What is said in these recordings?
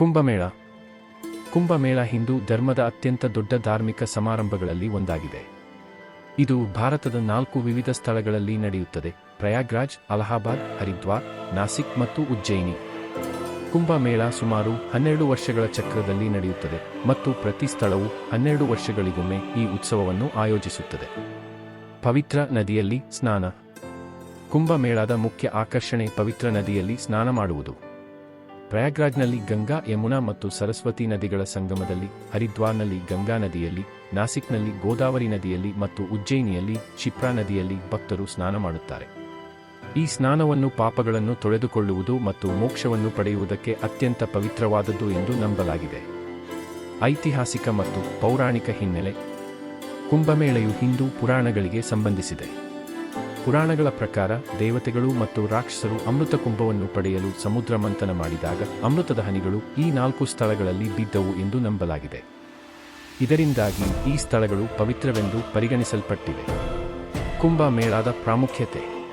ಕುಂಭಮೇಳ. ಕುಂಭಮೇಳ ಹಿಂದೂ ಧರ್ಮದ ಅತ್ಯಂತ ದೊಡ್ಡ ಧಾರ್ಮಿಕ ಸಮಾರಂಭಗಳಲ್ಲಿ ಒಂದಾಗಿದೆ. ಇದು ಭಾರತದ ನಾಲ್ಕು ವಿವಿಧ ಸ್ಥಳಗಳಲ್ಲಿ ನಡೆಯುತ್ತದೆ. ಪ್ರಯಾಗ್ರಾಜ್, ಅಲಹಾಬಾದ್, ಹರಿದ್ವಾರ್, ನಾಸಿಕ್ ಮತ್ತು ಉಜ್ಜಯಿನಿ. ಕುಂಭಮೇಳ ಸುಮಾರು ಹನ್ನೆರಡು ವರ್ಷಗಳ ಚಕ್ರದಲ್ಲಿ ನಡೆಯುತ್ತದೆ ಮತ್ತು ಪ್ರತಿ ಸ್ಥಳವು ಹನ್ನೆರಡು ವರ್ಷಗಳಿಗೊಮ್ಮೆ ಈ ಉತ್ಸವವನ್ನು ಆಯೋಜಿಸುತ್ತದೆ. ಪವಿತ್ರ ನದಿಯಲ್ಲಿ ಸ್ನಾನ. ಕುಂಭಮೇಳದ ಮುಖ್ಯ ಆಕರ್ಷಣೆ ಪವಿತ್ರ ನದಿಯಲ್ಲಿ ಸ್ನಾನ ಮಾಡುವುದು. ಪ್ರಯಾಗ್ರಾಜ್ನಲ್ಲಿ ಗಂಗಾ, ಯಮುನಾ ಮತ್ತು ಸರಸ್ವತಿ ನದಿಗಳ ಸಂಗಮದಲ್ಲಿ, ಹರಿದ್ವಾರ್ನಲ್ಲಿ ಗಂಗಾ ನದಿಯಲ್ಲಿ, ನಾಸಿಕ್ನಲ್ಲಿ ಗೋದಾವರಿ ನದಿಯಲ್ಲಿ ಮತ್ತು ಉಜ್ಜಯಿನಿಯಲ್ಲಿ ಶಿಪ್ರಾ ನದಿಯಲ್ಲಿ ಭಕ್ತರು ಸ್ನಾನ ಮಾಡುತ್ತಾರೆ. ಈ ಸ್ನಾನವನ್ನು ಪಾಪಗಳನ್ನು ತೊಳೆದುಕೊಳ್ಳುವುದು ಮತ್ತು ಮೋಕ್ಷವನ್ನು ಪಡೆಯುವುದಕ್ಕೆ ಅತ್ಯಂತ ಪವಿತ್ರವಾದದ್ದು ಎಂದು ನಂಬಲಾಗಿದೆ. ಐತಿಹಾಸಿಕ ಮತ್ತು ಪೌರಾಣಿಕ ಹಿನ್ನೆಲೆ, ಕುಂಭಮೇಳೆಯು ಹಿಂದೂ ಪುರಾಣಗಳಿಗೆ ಸಂಬಂಧಿಸಿದೆ. ಪುರಾಣಗಳ ಪ್ರಕಾರ ದೇವತೆಗಳು ಮತ್ತು ರಾಕ್ಷಸರು ಅಮೃತ ಕುಂಭವನ್ನು ಪಡೆಯಲು ಸಮುದ್ರ ಮಂಥನ ಮಾಡಿದಾಗ ಅಮೃತದ ಹನಿಗಳು ಈ ನಾಲ್ಕು ಸ್ಥಳಗಳಲ್ಲಿ ಬಿದ್ದವು ಎಂದು ನಂಬಲಾಗಿದೆ. ಇದರಿಂದಾಗಿ ಈ ಸ್ಥಳಗಳು ಪವಿತ್ರವೆಂದು ಪರಿಗಣಿಸಲ್ಪಟ್ಟಿವೆ. ಕುಂಭ ಮೇಳದ ಪ್ರಾಮುಖ್ಯತೆ.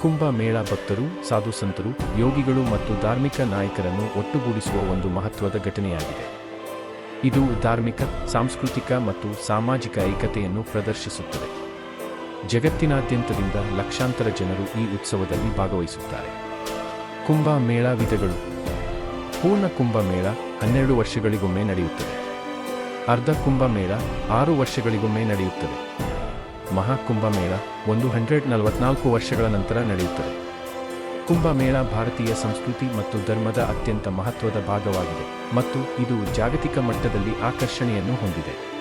ಕುಂಭಮೇಳ ಭಕ್ತರು, ಸಾಧು ಸಂತರು, ಯೋಗಿಗಳು ಮತ್ತು ಧಾರ್ಮಿಕ ನಾಯಕರನ್ನು ಒಟ್ಟುಗೂಡಿಸುವ ಒಂದು ಮಹತ್ವದ ಘಟನೆಯಾಗಿದೆ. ಇದು ಧಾರ್ಮಿಕ, ಸಾಂಸ್ಕೃತಿಕ ಮತ್ತು ಸಾಮಾಜಿಕ ಏಕತೆಯನ್ನು ಪ್ರದರ್ಶಿಸುತ್ತದೆ. ಜಗತ್ತಿನಾದ್ಯಂತದಿಂದ ಲಕ್ಷಾಂತರ ಜನರು ಈ ಉತ್ಸವದಲ್ಲಿ ಭಾಗವಹಿಸುತ್ತಾರೆ. ಕುಂಭ ಮೇಳ ವಿಧಗಳು. ಪೂರ್ಣ ಕುಂಭಮೇಳ ಹನ್ನೆರಡು ವರ್ಷಗಳಿಗೊಮ್ಮೆ ನಡೆಯುತ್ತದೆ. ಅರ್ಧ ಕುಂಭಮೇಳ ಆರು ವರ್ಷಗಳಿಗೊಮ್ಮೆ ನಡೆಯುತ್ತದೆ. ಮಹಾಕುಂಭ ಮೇಳ ಒಂದು ಹಂಡ್ರೆಡ್ ನಲವತ್ನಾಲ್ಕು ವರ್ಷಗಳ ನಂತರ ನಡೆಯುತ್ತದೆ. ಕುಂಭಮೇಳ ಭಾರತೀಯ ಸಂಸ್ಕೃತಿ ಮತ್ತು ಧರ್ಮದ ಅತ್ಯಂತ ಮಹತ್ವದ ಭಾಗವಾಗಿದೆ ಮತ್ತು ಇದು ಜಾಗತಿಕ ಮಟ್ಟದಲ್ಲಿ ಆಕರ್ಷಣೆಯನ್ನು ಹೊಂದಿದೆ.